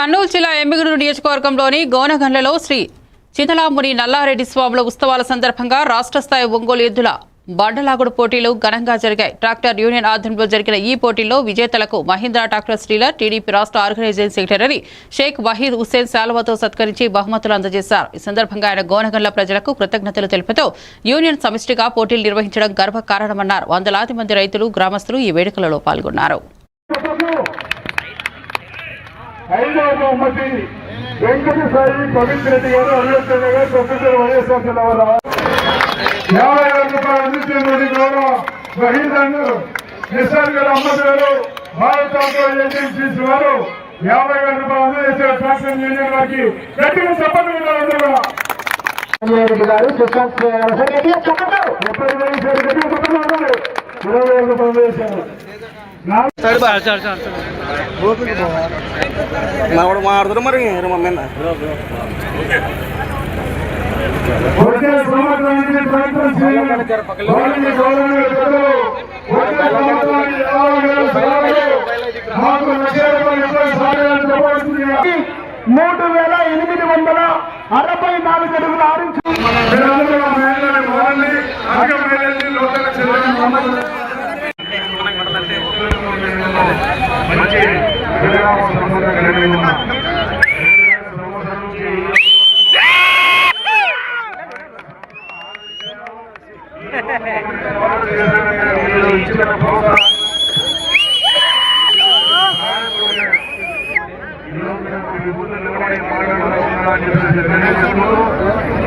కర్నూలు జిల్లా ఎమ్మిగనూరు నియోజకవర్గంలోని గోనగండ్లలో శ్రీ చింతలాముని నల్లారెడ్డి స్వాముల ఉత్సవాల సందర్భంగా రాష్ట్ర స్థాయి ఒంగోలు ఎద్దుల బండలాగుడు పోటీలు ఘనంగా జరిగాయి. ట్రాక్టర్ యూనియన్ ఆధ్వర్యంలో జరిగిన ఈ పోటీల్లో విజేతలకు మహీంద్రా ట్రాక్టర్ శ్రీలర్ టీడీపీ రాష్ట్ర ఆర్గనైజింగ్ సెక్రటరీ షేక్ వహీద్ హుస్సేన్ శాల్వాతో సత్కరించి బహుమతులు అందజేశారు. ఈ సందర్భంగా ఆయన గోనగండ్ల ప్రజలకు కృతజ్ఞతలు తెలుపుతూ యూనియన్ సమిష్టిగా పోటీలు నిర్వహించడం గర్వకారణమన్నారు. వందలాది మంది రైతులు గ్రామస్తులు ఈ వేడుకలలో పాల్గొన్నారు. ఐదవ బహుమతి వెంకట సాయి పవిత్ర రెడ్డి గారు అల్లుడు గారు ప్రొఫెసర్ వైఎస్ఆర్ తెలవరా యాభై వేల రూపాయలు అందిస్తున్నది గౌరవ మహిళను నిసార్ గారు అమ్మ గారు భారత ఏజెన్సీస్ వారు యాభై వేల రూపాయలు అందజేశారు ట్రాక్టర్ యూనియన్ వారికి గట్టిగా చెప్పండి అందరూ. కూడా గారు సుశాంత్ గారు చెప్పండి. ఇరవై వేల రూపాయలు అందజేశారు మావాడు మాడుతారు మరి మమ్మీ మూడు వేల ఎనిమిది వందల అరవై నాలుగు అడుగుల ఆరించి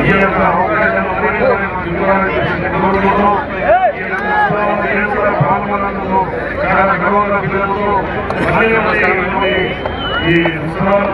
ఈ యొక్క అవకాశం పాల్గొన్నందుకు ఉత్సవాలు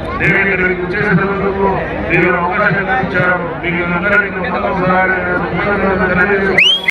దేవేంద్ర నేను ఇక్కడికి వచ్చేసినందుకు మీరు అవకాశం ఇచ్చారు. మీకు అందరికీ